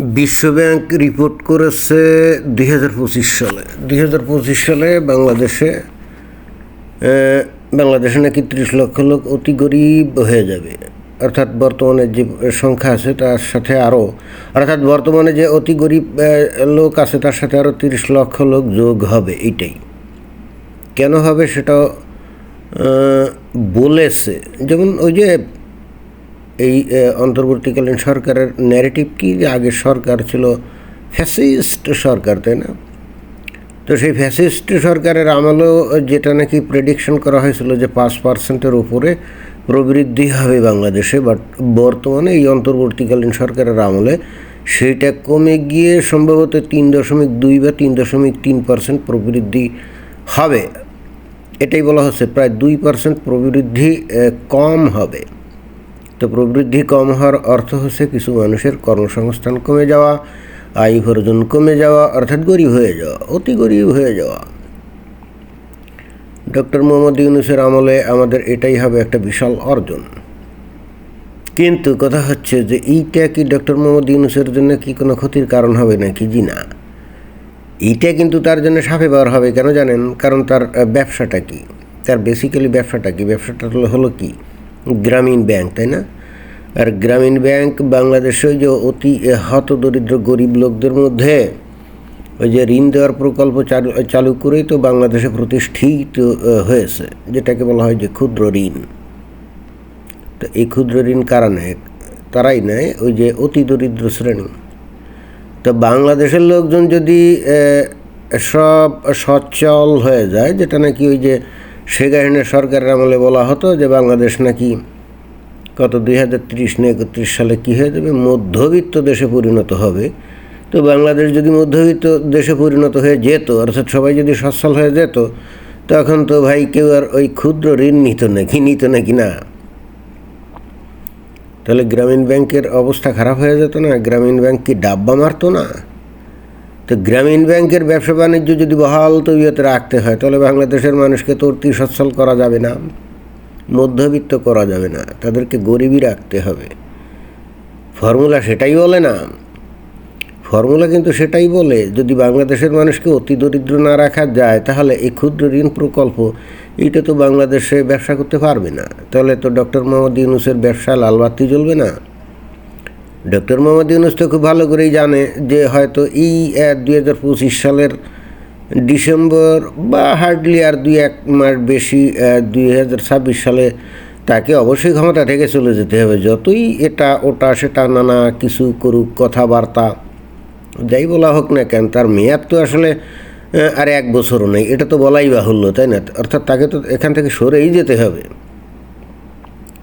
বিশ্বব্যাংক রিপোর্ট করেছে দুই হাজার পঁচিশ সালে। দুই হাজার পঁচিশ সালে বাংলাদেশে বাংলাদেশে নাকি ত্রিশ লক্ষ লোক অতি গরিব হয়ে যাবে। অর্থাৎ বর্তমানে যে সংখ্যা আছে তার সাথে আরও অর্থাৎ বর্তমানে যে অতি গরিব লোক আছে তার সাথে আরও তিরিশ লক্ষ লোক যোগ হবে এটাই। কেন হবে আহ, বলেছে। যেমন ওই যে এই অন্তর্বর্তীকালীন সরকারের ন্যারেটিভ কি? যে আগের সরকার ছিল ফ্যাসিস্ট সরকার, তাই না? তো সেই ফ্যাসিস্ট সরকারের আমলেও যেটা নাকি প্রেডিকশন করা হয়েছিল যে পাঁচ পার্সেন্টের উপরে প্রবৃদ্ধি হবে বাংলাদেশে বাট বর্তমানে এই অন্তর্বর্তীকালীন সরকারের আমলে সেটা কমে গিয়ে সম্ভবত তিন দশমিক দুই বা তিন দশমিক তিন পার্সেন্ট প্রবৃদ্ধি হবে। এটাই বলা হচ্ছে, প্রায় দুই পার্সেন্ট প্রবৃদ্ধি কম হবে। তো প্রবৃদ্ধি কম হওয়ার অর্থ হচ্ছে কিছু মানুষের কর্মসংস্থান কমে যাওয়া, আয় উপার্জন কমে যাওয়া, অর্থাৎ গরিব হয়ে যাওয়া, অতি গরিব হয়ে যাওয়া। ডক্টর মোহাম্মদ ইউনুসের আমলে আমাদের এটাই হবে একটা বিশাল অর্জন। কিন্তু কথা হচ্ছে যে এইটা কি ডক্টর মোহাম্মদ ইউনুসের জন্য কি কোনো ক্ষতির কারণ হবে নাকি? জি না। এইটা কিন্তু তার জন্য সাফে বার হবে, কেন জানেন? কারণ তার ব্যবসাটা কি? তার বেসিক্যালি ব্যবসাটা কি? ব্যবসাটা হলো কি? গ্রামীণ ব্যাংক, তাই না? আর গ্রামীণ ব্যাংক বাংলাদেশে যে অতি হত দরিদ্র গরিব লোকদের মধ্যে ওই যে ঋণ দেওয়ার প্রকল্প চালু চালু করেই তো বাংলাদেশে প্রতিষ্ঠিত হয়েছে, যেটাকে বলা হয় যে ক্ষুদ্র ঋণ। তো এই ক্ষুদ্র ঋণ কারা নেয়? তারাই নেয় ওই যে অতি দরিদ্র শ্রেণি। তো বাংলাদেশের লোকজন যদি সব সচ্ছল হয়ে যায়, যেটা নাকি ওই যে শেখ হাসিনা সরকারের আমলে বলা হতো যে বাংলাদেশ নাকি কত দুই হাজার তিরিশ না একত্রিশ সালে কী হয়ে যাবে? মধ্যবিত্ত দেশে পরিণত হবে। তো বাংলাদেশ যদি মধ্যবিত্ত দেশে পরিণত হয়ে যেত, অর্থাৎ সবাই যদি সচ্ছল হয়ে যেত, তখন তো ভাই কেউ আর ওই ক্ষুদ্র ঋণ নিত নাকি? নিত নাকি না? তাহলে গ্রামীণ ব্যাংকের অবস্থা খারাপ হয়ে যেত না? গ্রামীণ ব্যাংক কি ডাব্বা মারতো না? তো গ্রামীণ ব্যাংকের ব্যবসা বাণিজ্য যদি বহাল তবিয়তে রাখতে হয়, তাহলে বাংলাদেশের মানুষকে তো অতি সচ্ছল করা যাবে না, মধ্যবিত্ত করা যাবে না, তাদেরকে গরিবই রাখতে হবে। ফর্মুলা সেটাই বলে না। ফর্মুলা কিন্তু সেটাই বলে, যদি বাংলাদেশের মানুষকে অতি দরিদ্র না রাখা যায়, তাহলে এই ক্ষুদ্র ঋণ প্রকল্প, এইটা তো বাংলাদেশে ব্যবসা করতে পারবে না। তাহলে তো ডক্টর মোহাম্মদ ইউনুসের ব্যবসা লালবাতি জ্বলবে না। ডক্টর মোহাম্মদ ইউনুস তো খুব ভালো করেই জানে যে হয়তো এই দুই হাজার পঁচিশ সালের ডিসেম্বর বা হার্ডলি আর দুই, এক মাস বেশি দুই হাজার ছাব্বিশ সালে তাকে অবশ্যই ক্ষমতা থেকে চলে যেতে হবে। যতই এটা ওটা সেটা নানা কিছু করুক, কথাবার্তা, যাই বলা হোক না কেন, তার মেয়াদ তো আসলে আর এক বছরও নেই। এটা তো বলাই বাহুল্য, তাই না? অর্থাৎ তাকে তো এখান থেকে সরেই যেতে হবে।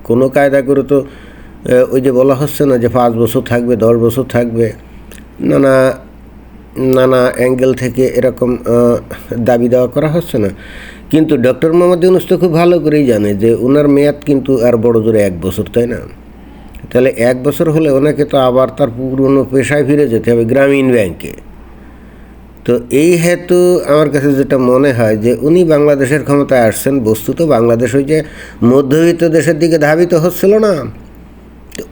কোনো কায়দা করে তো ওই যে বলা হচ্ছে না যে পাঁচ বছর থাকবে, দশ বছর থাকবে, নানা নানা অ্যাঙ্গেল থেকে এরকম দাবি দেওয়া করা হচ্ছে না। কিন্তু ডক্টর মোহাম্মদ ইউনুস তো খুব ভালো করেই জানে যে ওনার মেয়াদ কিন্তু আর বড় জোরে এক বছর, তাই না? তাহলে এক বছর হলে ওনাকে তো আবার তার পুরনো পেশায় ফিরে যেতে হবে গ্রামীণ ব্যাংকে। তো এই হেতু আমার কাছে যেটা মনে হয় যে উনি বাংলাদেশের ক্ষমতায় আসছেন, বস্তুত বাংলাদেশ ওই যে মধ্যবিত্ত দেশের দিকে ধাবিত হচ্ছিল না।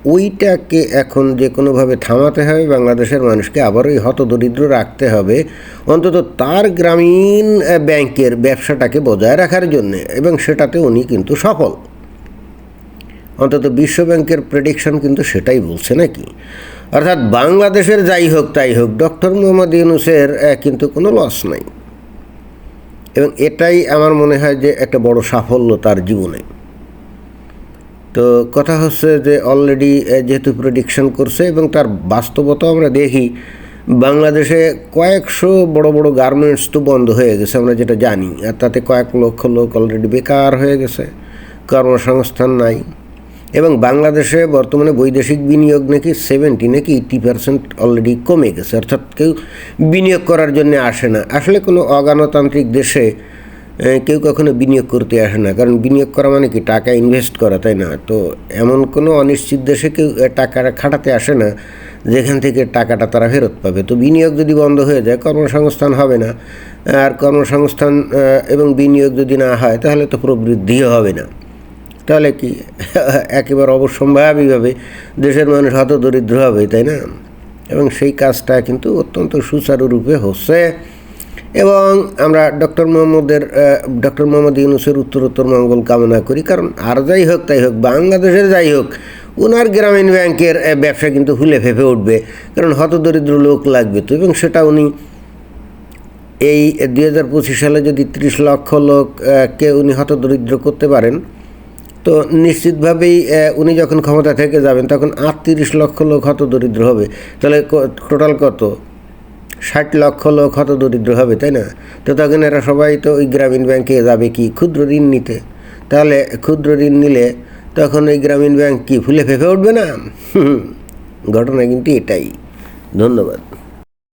ওইটাকে এখন যে কোনোভাবে থামাতে হবে, বাংলাদেশের মানুষকে আবার ওই হতদরিদ্র রাখতে হবে, অন্তত তার গ্রামীণ ব্যাংকের ব্যবসাটাকে বজায় রাখার জন্যে। এবং সেটাতে উনি কিন্তু সফল। অন্তত বিশ্ব ব্যাংকের প্রেডিকশন কিন্তু সেটাই বলছে নাকি? অর্থাৎ বাংলাদেশের যাই হোক তাই হোক ডক্টর মোহাম্মদ ইউনুসের কিন্তু কোনো লস নাই। এবং এটাই আমার মনে হয় যে একটা বড় সাফল্য তার জীবনে। তো কথা হচ্ছে যে অলরেডি যেহেতু প্রেডিকশন করছে এবং তার বাস্তবতা আমরা দেখি, বাংলাদেশে কয়েকশো বড় বড় গার্মেন্টস তো বন্ধ হয়ে গেছে, আমরা যেটা জানি। আর তাতে কয়েক লক্ষ লোক অলরেডি বেকার হয়ে গেছে, কর্মসংস্থান নাই। এবং বাংলাদেশে বর্তমানে বৈদেশিক বিনিয়োগ নাকি সেভেন্টি নাকি এইটি পার্সেন্ট অলরেডি কমে গেছে, অর্থাৎ কেউ বিনিয়োগ করার জন্য আসে না। আসলে কোনো অগণতান্ত্রিক দেশে কেউ কখনো বিনিয়োগ করতে আসে না। কারণ বিনিয়োগ করা মানে কি? টাকা ইনভেস্ট করা, তাই না? তো এমন কোনো অনিশ্চিত দেশে কেউ টাকাটা খাটাতে আসে না, যেখান থেকে টাকাটা তারা ফেরত পাবে। তো বিনিয়োগ যদি বন্ধ হয়ে যায়, কর্মসংস্থান হবে না। আর কর্মসংস্থান এবং বিনিয়োগ যদি না হয়, তাহলে তো প্রবৃদ্ধিও হবে না। তাহলে কি? একেবারে অবশ্যম্ভাবীভাবে দেশের মানুষ হত দরিদ্র হবে, তাই না? এবং সেই কাজটা কিন্তু অত্যন্ত সুচারুরূপে হচ্ছে। এবং আমরা ডক্টর মোহাম্মদের ডক্টর মোহাম্মদ ইউনুসের উত্তরোত্তর মঙ্গল কামনা করি। কারণ আর যাই হোক, তাই হোক, বাংলাদেশের যাই হোক ওনার গ্রামীণ ব্যাংকের ব্যবসা কিন্তু হুলে ফেঁপে উঠবে। কারণ হতদরিদ্র লোক লাগবে তো। এবং সেটা উনি এই দুই হাজার পঁচিশ সালে যদি ত্রিশ লক্ষ লোককে উনি হতদরিদ্র করতে পারেন, তো নিশ্চিতভাবেই উনি যখন ক্ষমতা থেকে যাবেন, তখন আটত্রিশ লক্ষ লোক হতদরিদ্র হবে। তাহলে টোটাল কত? ষাট লক্ষ লোক হত দরিদ্র হবে, তাই না? তো তখন এরা সবাই তো ওই গ্রামীণ ব্যাংকে যাবে কি? ক্ষুদ্র ঋণ নিতে। তাহলে ক্ষুদ্র ঋণ নিলে তখন ওই গ্রামীণ ব্যাংক কি ফুলে ফেঁপে উঠবে না? ঘটনা কিন্তু এটাই। ধন্যবাদ।